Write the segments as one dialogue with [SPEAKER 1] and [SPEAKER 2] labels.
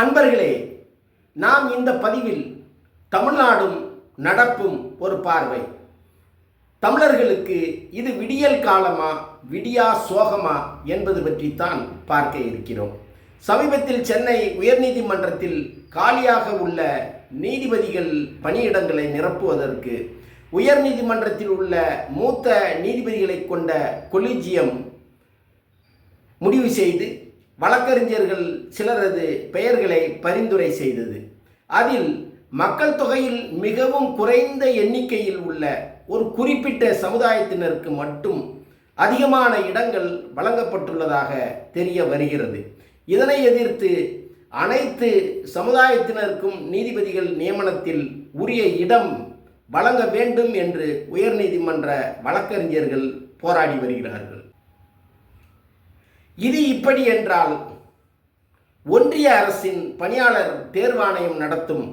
[SPEAKER 1] அன்பர்களே நாம் இந்த பதிவில் தமிழ்நாடும் நடப்பும் ஒரு பார்வை. தமிழர்களுக்கு இது விடியல் காலமா விடியா சோகமா என்பது பற்றித்தான் பார்க்க இருக்கிறோம். சமீபத்தில் சென்னை உயர்நீதிமன்றத்தில் காலியாக உள்ள நீதிபதிகள் பணியிடங்களை நிரப்புவதற்கு உயர்நீதிமன்றத்தில் உள்ள மூத்த நீதிபதிகளை கொண்ட கொலிஜியம் முடிவு செய்து வழக்கறிஞர்கள் சிலரது பெயர்களை பரிந்துரை செய்தது. அதில் மக்கள் தொகையில் மிகவும் குறைந்த எண்ணிக்கையில் உள்ள ஒரு குறிப்பிட்ட சமுதாயத்தினருக்கு மட்டும் அதிகமான இடங்கள் வழங்கப்பட்டுள்ளதாக தெரிய வருகிறது. இதனை எதிர்த்து அனைத்து சமுதாயத்தினருக்கும் நீதிபதிகள் நியமனத்தில் உரிய இடம் வழங்க வேண்டும் என்று உயர்நீதிமன்ற வழக்கறிஞர்கள் போராடி வருகிறார்கள். இது இப்படி என்றால் ஒன்றிய அரசின் பணியாளர் தேர்வாணையம் நடத்தும்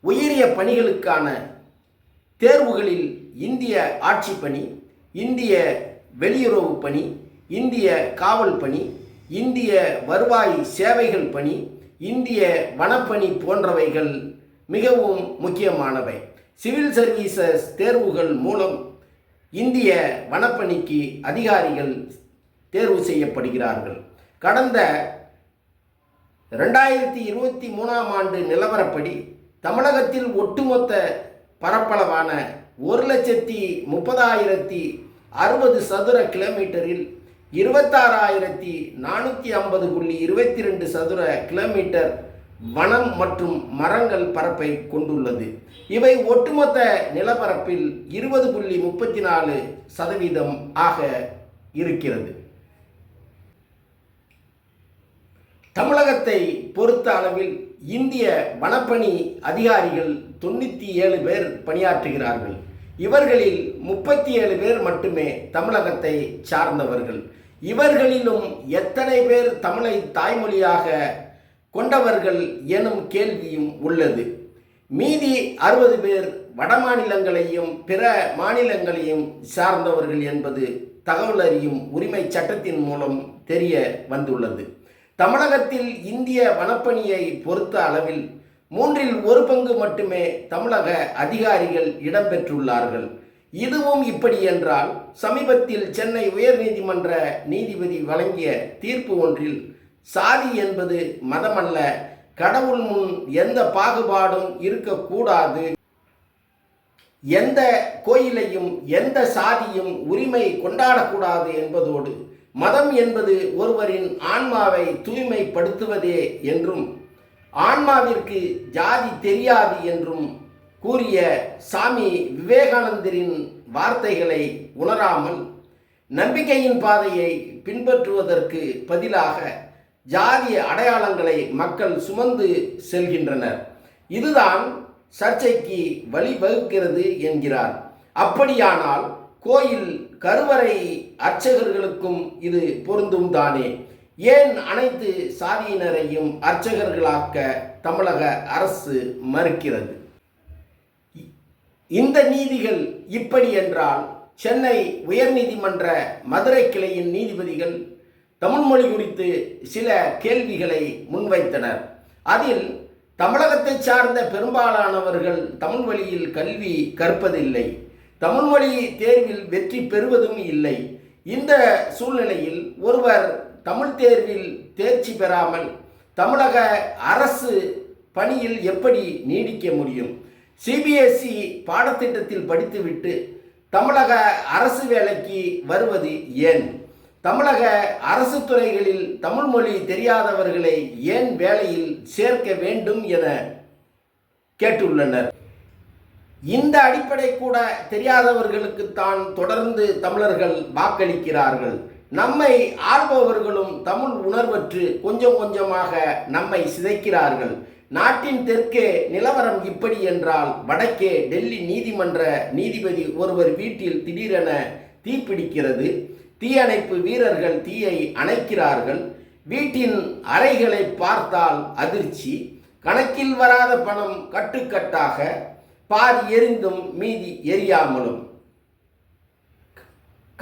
[SPEAKER 1] உயரிய பணிகளுக்கான தேர்வுகளில் இந்திய ஆட்சி பணி இந்திய வெளியுறவு பணி இந்திய காவல் பணி இந்திய வருவாய் சேவைகள் பணி இந்திய வனப்பணி போன்றவைகள் மிகவும் முக்கியமானவை. சிவில் சர்வீசஸ் தேர்வுகள் மூலம் இந்திய வனப்பணிக்கு அதிகாரிகள் தேர்வு செய்யப்படுகிறார்கள். கடந்த ரெண்டாயிரத்தி இருபத்தி மூணாம் ஆண்டு நிலவரப்படி தமிழகத்தில் ஒட்டுமொத்த பரப்பளவான ஒரு லட்சத்தி முப்பதாயிரத்தி அறுபது சதுர கிலோமீட்டரில் இருபத்தாறாயிரத்தி நானூற்றி ஐம்பது புள்ளி இருபத்தி ரெண்டு சதுர கிலோமீட்டர் வனம் மற்றும் மரங்கள் பரப்பை கொண்டுள்ளது. இவை ஒட்டுமொத்த நிலப்பரப்பில் இருபது புள்ளி முப்பத்தி நாலு சதவீதம் ஆக இருக்கிறது. தமிழகத்தை பொறுத்த அளவில் இந்திய வனப்பணி அதிகாரிகள் தொண்ணூற்றி ஏழு பேர் பணியாற்றுகிறார்கள். இவர்களில் முப்பத்தி ஏழு பேர் மட்டுமே தமிழகத்தை சார்ந்தவர்கள். இவர்களிலும் எத்தனை பேர் தமிழை தாய்மொழியாக கொண்டவர்கள் எனும் கேள்வியும் உள்ளது. மீதி அறுபது பேர் வட மாநிலங்களையும் பிற மாநிலங்களையும் சார்ந்தவர்கள் என்பது தகவல் அறியும் உரிமை சட்டத்தின் மூலம் தெரிய வந்துள்ளது. தமிழகத்தில் இந்திய வனப்பணியை பொறுத்த அளவில் மூன்றில் ஒரு பங்கு மட்டுமே தமிழக அதிகாரிகள் இடம்பெற்றுள்ளார்கள். இதுவும் இப்படி என்றால் சமீபத்தில் சென்னை உயர்நீதிமன்ற நீதிபதி வழங்கிய தீர்ப்பு ஒன்றில் சாதி என்பது மதமல்ல கடவுள் முன் எந்த பாகுபாடும் இருக்கக்கூடாது. எந்த கோயிலையும் எந்த சாதியும் உரிமை கொண்டாடக்கூடாது என்பதோடு மதம் என்பது ஒருவரின் ஆன்மாவை தூய்மைப்படுத்துவதே என்றும் ஆன்மாவிற்கு ஜாதி தெரியாது என்றும் கூறிய சாமி விவேகானந்தரின் வார்த்தைகளை உணராமல் நம்பிக்கையின் பாதையை பின்பற்றுவதற்கு பதிலாக ஜாதிய அடையாளங்களை மக்கள் சுமந்து செல்கின்றனர். இதுதான் சர்ச்சைக்கு வழிவகுக்கிறது என்கிறார். அப்படியானால் கோயில் கருவறை அர்ச்சகர்களுக்கும் இது பொருந்தும் தானே. ஏன் அனைத்து சாதியினரையும் அர்ச்சகர்களாக்க தமிழக அரசு மறுக்கிறது? இந்த நீதிகள் இப்படி என்றால் சென்னை உயர்நீதிமன்ற மதுரை கிளையின் நீதிபதிகள் தமிழ்மொழி குறித்து சில கேள்விகளை முன்வைத்தனர். அதில் தமிழகத்தை சார்ந்த பெரும்பாலானவர்கள் தமிழ் வழியில் கல்வி கற்பதில்லை. தமிழ் மொழி தேர்வில் வெற்றி பெறுவதும் இல்லை. இந்த சூழ்நிலையில் ஒருவர் தமிழ் தேர்வில் தேர்ச்சி பெறாமல் தமிழக அரசு பணியில் எப்படி நீடிக்க முடியும்? சிபிஎஸ்இ பாடத்திட்டத்தில் படித்துவிட்டு தமிழக அரசு வேலைக்கு வருவது ஏன்? தமிழக அரசு துறைகளில் தமிழ் மொழி தெரியாதவர்களை ஏன் வேலையில் சேர்க்க வேண்டும் என கேட்டுள்ளனர். இந்த அடிப்படை கூட தெரியாதவர்களுக்கு தான் தொடர்ந்து தமிழர்கள் வாக்களிக்கிறார்கள். நம்மை ஆள்பவர்களும் தமிழ் உணர்வற்று கொஞ்சம் கொஞ்சமாக நம்மை சிதைக்கிறார்கள். நாட்டின் தெற்கே நிலவரம் இப்படி என்றால் வடக்கே டெல்லி நீதிமன்ற நீதிபதி ஒருவர் வீட்டில் திடீரென தீப்பிடிக்கிறது. தீயணைப்பு வீரர்கள் தீயை அணைக்கிறார்கள். வீட்டின் அறைகளை பார்த்தால் அதிர்ச்சி. கணக்கில் வராத பணம் கட்டுக்கட்டாக. பாதி எரிந்தும் மீதி எரியாமலும்.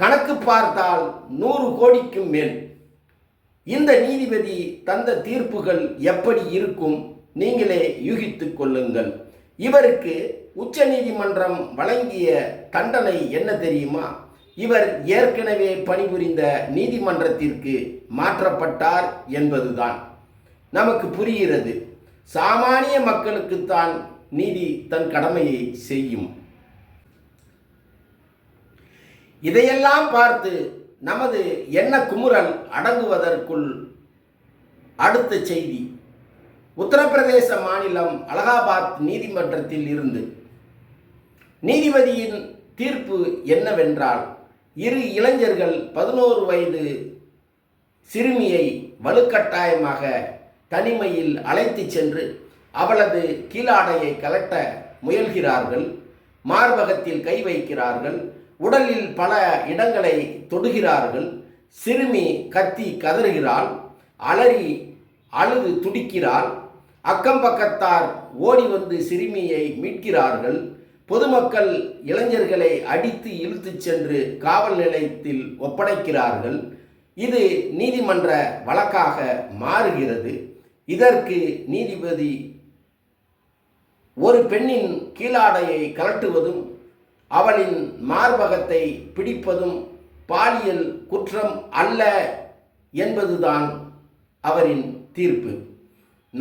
[SPEAKER 1] கணக்கு பார்த்தால் நூறு கோடிக்கும் மேல். இந்த நீதிபதி தந்த தீர்ப்புகள் எப்படி இருக்கும் நீங்களே யூகித்துக் கொள்ளுங்கள். இவருக்கு உச்ச நீதிமன்றம் வழங்கிய தண்டனை என்ன தெரியுமா? இவர் ஏற்கனவே பணிபுரிந்த நீதிமன்றத்திற்கு மாற்றப்பட்டார் என்பதுதான். நமக்கு புரிகிறது. சாமானிய மக்களுக்குத்தான் நீதி தன் கடமையை செய்யும். இதையெல்லாம் பார்த்து நமது எண்ண குமுறல் அடங்குவதற்குள் அடுத்த செய்தி. உத்தரப்பிரதேச மாநிலம் அலகாபாத் நீதிமன்றத்தில் இருந்து. நீதிபதியின் தீர்ப்பு என்னவென்றால் இரு இளைஞர்கள் பதினோரு வயது சிறுமியை வலுக்கட்டாயமாக தனிமையில் அழைத்துச் சென்று அவளது கீழாடையை கலட்ட முயல்கிறார்கள் மார்பகத்தில் கை வைக்கிறார்கள் உடலில் பல இடங்களை தொடுகிறார்கள் சிறுமி கத்தி கதறுகிறாள் அலறி அழுது துடிக்கிறாள் அக்கம் பக்கத்தார் ஓடி வந்து சிறுமியை மீட்கிறார்கள் பொதுமக்கள் இளைஞர்களை அடித்து இழுத்துச் சென்று காவல் நிலையத்தில் ஒப்படைக்கிறார்கள். இது நீதிமன்ற வழக்காக மாறுகிறது. இதற்கு நீதிபதி ஒரு பெண்ணின் கீழாடையை கலட்டுவதும் அவளின் மார்பகத்தை பிடிப்பதும் பாலியல் குற்றம் அல்ல என்பதுதான் அவரின் தீர்ப்பு.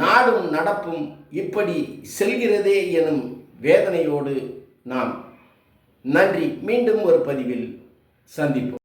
[SPEAKER 1] நாடும் நடப்பும் இப்படி செல்கிறதே எனும் வேதனையோடு நாம் நன்றி. மீண்டும் ஒரு பதிவில் சந்திப்போம்.